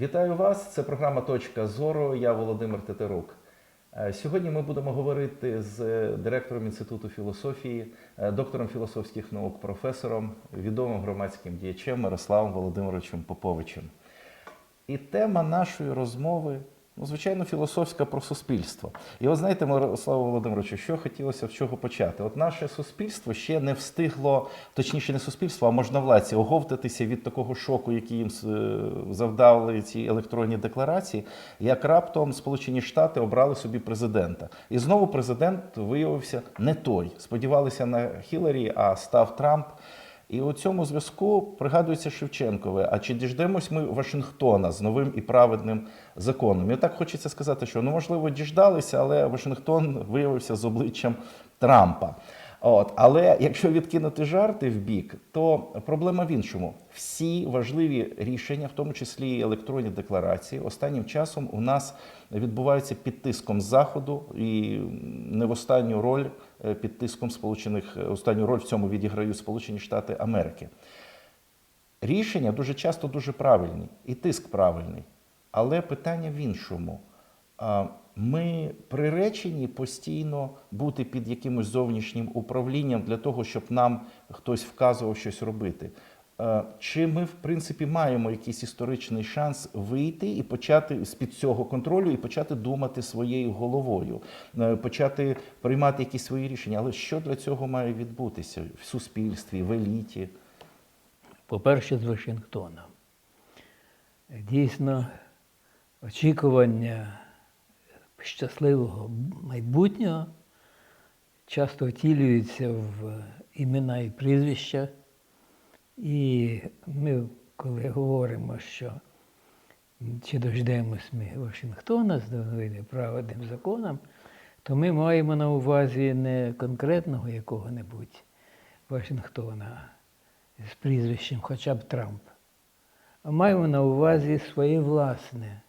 Вітаю вас! Це програма Точка зору. Я Володимир Тетерук. Е, Сьогодні ми будемо говорити з директором Інституту філософії, е, доктором філософських наук, професором, відомим громадським діячем Мирославом Володимировичем Поповичем. І тема нашої розмови, ну, звичайно, філософська про суспільство. І от знаєте, Мирославу Володимировичу, що хотілося з чого почати? От наше суспільство ще не встигло, точніше, не суспільство, а можновладці, оговтатися від такого шоку, який їм е, завдали ці електронні декларації, як раптом Сполучені Штати обрали собі президента. І знову президент виявився не той. Сподівалися на Хіларі, а став Трамп. І у цьому зв'язку пригадується Шевченкове. А чи діждемось ми Вашингтона з новим і праведним законом? І так хочеться сказати, що ну можливо діждалися, але Вашингтон виявився з обличчям Трампа. От, але якщо відкинути жарти в бік, то проблема в іншому. Всі важливі рішення, в тому числі і електронні декларації, останнім часом у нас відбуваються під тиском заходу і не в останню роль е, під тиском сполучених останню роль в цьому відіграють Сполучені Штати Америки. Рішення дуже часто дуже правильні, і тиск правильний. Але питання в іншому. Ми приречені постійно бути під якимось зовнішнім управлінням для того, щоб нам хтось вказував щось робити. Е, Чи ми, в принципі, маємо якийсь історичний шанс вийти і почати з під цього контролю і почати думати своєю головою, е, почати приймати якісь свої рішення? Але що для цього має відбутися в суспільстві, в еліті? По-перше, з Вашингтона. Дійсно, очікування щасливого майбутнього часто втілюються в імена і прізвища. І ми, коли говоримо, що чи дождемось ми Вашингтона з новим і праведним законом, то ми маємо на увазі не конкретного якого-небудь Вашингтона з прізвищем хоча б Трамп, а маємо на увазі своє власне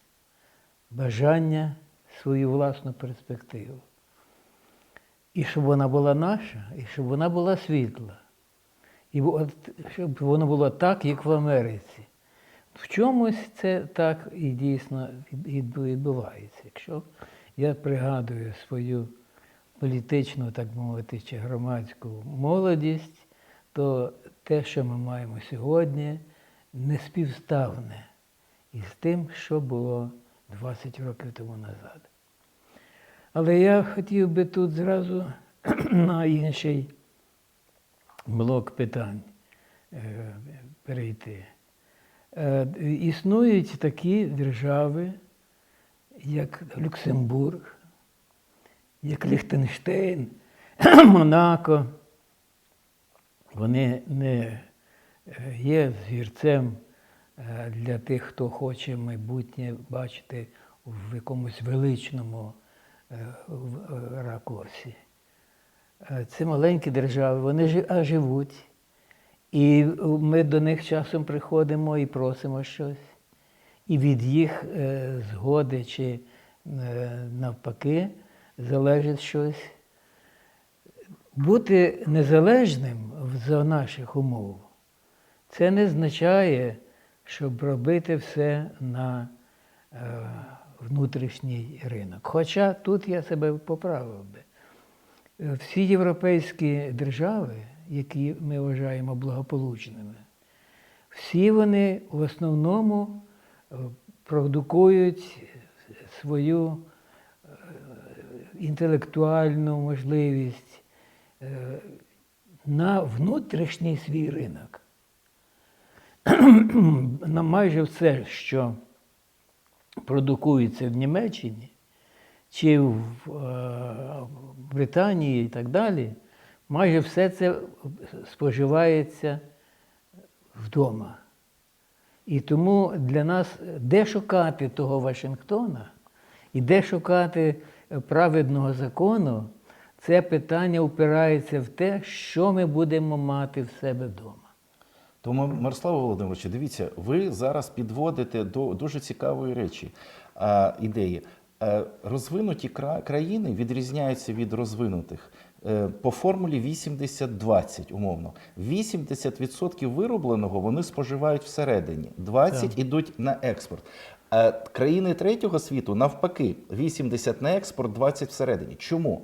бажання, свою власну перспективу. І щоб вона була наша, і щоб вона була світла. І от, щоб воно було так, як в Америці. В чомусь це так і дійсно відбувається. Якщо я пригадую свою політичну, так мовити, чи громадську молодість, то те, що ми маємо сьогодні, не співставне із тим, що було 20 років тому назад. Але я хотів би тут зразу на інший блок питань е, перейти. Е, Існують такі держави, як Люксембург, як Ліхтенштейн, Монако. Вони не е, є згірцем е, для тих, хто хоче майбутнє бачити в якомусь величному в- е, ракурсі. Е, Це маленькі держави, вони живуть. І ми до них часом приходимо і просимо щось. І від їх е, згоди чи е, навпаки залежить щось. Бути незалежним за наших умов, це не означає, щоб робити все на е, внутрішній ринок. Хоча тут я себе поправив би. Всі європейські держави, які ми вважаємо благополучними, всі вони в основному е, продукують свою е, інтелектуальну можливість е, на внутрішній свій ринок. На майже все, що продукується в Німеччині чи в е, Британії і так далі, майже все це споживається вдома. І тому для нас де шукати того Вашингтона і де шукати праведного закону, це питання впирається в те, що ми будемо мати в себе вдома. Тому, Мирославе Володимировичу, дивіться, ви зараз підводите до дуже цікавої речі а, ідеї. Е, Розвинуті кра- країни відрізняються від розвинутих е, по формулі 80-20, умовно. 80% виробленого вони споживають всередині, 20 ідуть на експорт. Е, Країни третього світу навпаки 80 на експорт, 20 всередині. Чому?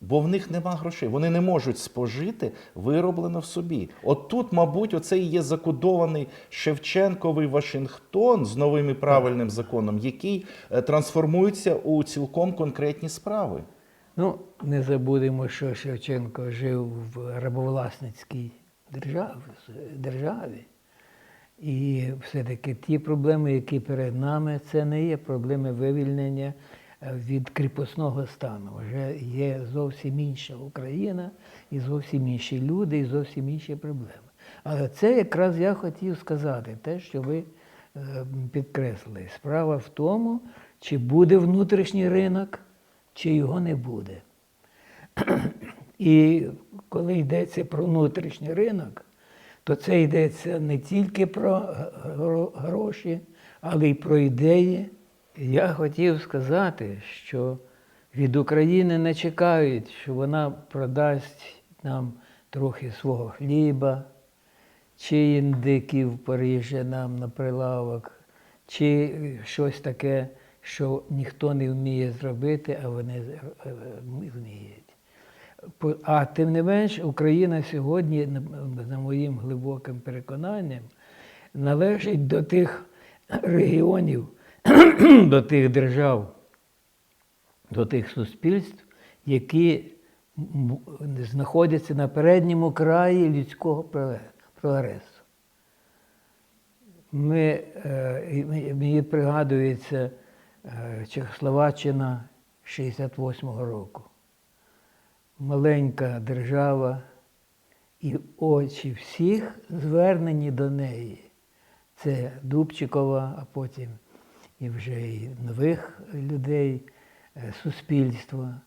Бо в них нема грошей, вони не можуть спожити вироблено в собі. От тут, мабуть, оце і є закодований Шевченковий Вашингтон з новим і правильним законом, який е, трансформується у цілком конкретні справи. Ну, не забудемо, що Шевченко жив в рабовласницькій державі, державі. І все-таки ті проблеми, які перед нами, це не є проблеми вивільнення від кріпосного стану. Вже є зовсім інша Україна, і зовсім інші люди, і зовсім інші проблеми. Але це якраз я хотів сказати, те, що ви е, підкреслили. Справа в тому, чи буде внутрішній ринок, чи його не буде. І коли йдеться про внутрішній ринок, то це йдеться не тільки про гроші, але й про ідеї. Я хотів сказати, що від України не чекають, що вона продасть нам трохи свого хліба, чи індиків поріже нам на прилавок, чи щось таке, що ніхто не вміє зробити, а вони е, вміють. А тим не менш, Україна сьогодні, за моїм глибоким переконанням, належить до тих регіонів, до тих держав, до тих суспільств, які знаходяться на передньому краї людського прогресу. Ми, е, мені- пригадується е, Чехословаччина 68-го року. Маленька держава, і очі всіх звернені до неї. Це Дубчикова, а потім і вже і нових людей, е, суспільства.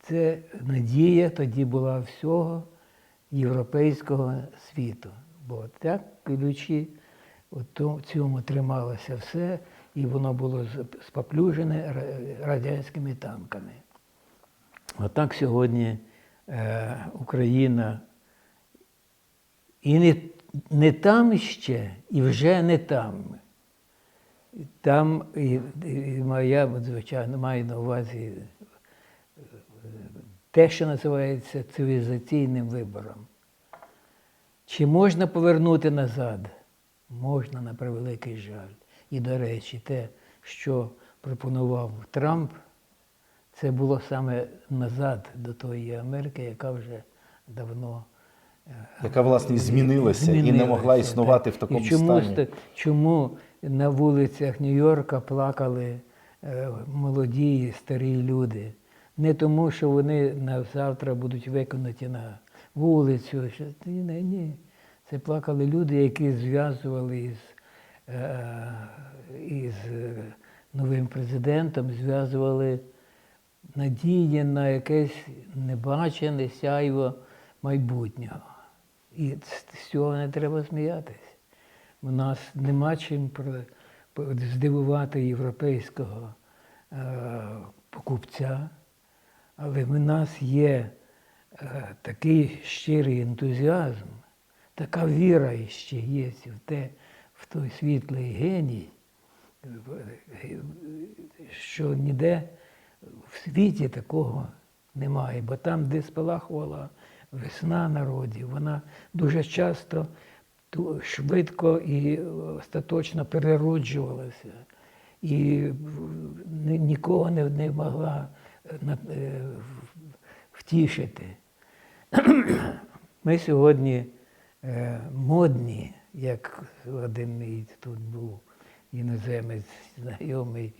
Це надія тоді була всього європейського світу. Бо так ключі то- цьому трималося все, і воно було споплюжене радянськими танками. Отак сьогодні е, Україна і не, не там ще, і вже не там. Там і, і моя, звичайно, маю на увазі е, те, що називається цивілізаційним вибором. Чи можна повернути назад? Можна на превеликий жаль. І, до речі, те, що пропонував Трамп, це було саме назад до тої Америки, яка вже давно Яка, власне, і змінилася, і не могла існувати так. в такому і чому, стані. ста- Чому на вулицях Нью-Йорка плакали е, молоді і старі люди? Не тому, що вони на завтра будуть виконані на вулицю. Ні, ні, ні. Це плакали люди, які зв'язували із, е, із е, новим президентом, зв'язували надії на якесь небачене сяйво майбутнього. І з цього не треба сміятись. У нас нема чим здивувати європейського е, покупця, але в нас є е, такий щирий ентузіазм, така віра ще є в те, в той світлий геній, що ніде в світі такого немає. Бо там, де спалахувала весна народів, вона дуже часто швидко і остаточно перероджувалася. І нікого не, могла е, е, втішити. Ми сьогодні е, модні, як один мій тут був іноземець знайомий.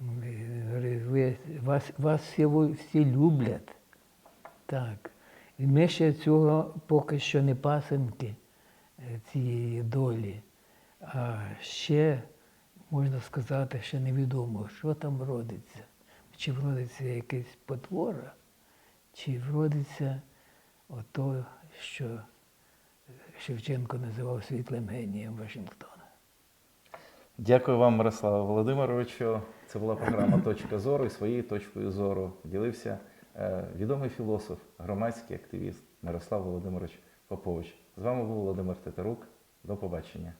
Говорить, вас, вас всі люблять. Так. Ми ще цього поки що не пасенки е, цієї долі. А ще, можна сказати, ще невідомо, що там родиться. Чи вродиться якась потвора, чи вродиться ото, що Шевченко називав світлим генієм Вашингтона. Дякую вам, Мирославе Володимировичу. Це була програма Точка зору і своєю точкою зору ділився відомий філософ, громадський активіст Мирослав Володимирович Попович. З вами був Володимир Тетерук. До побачення.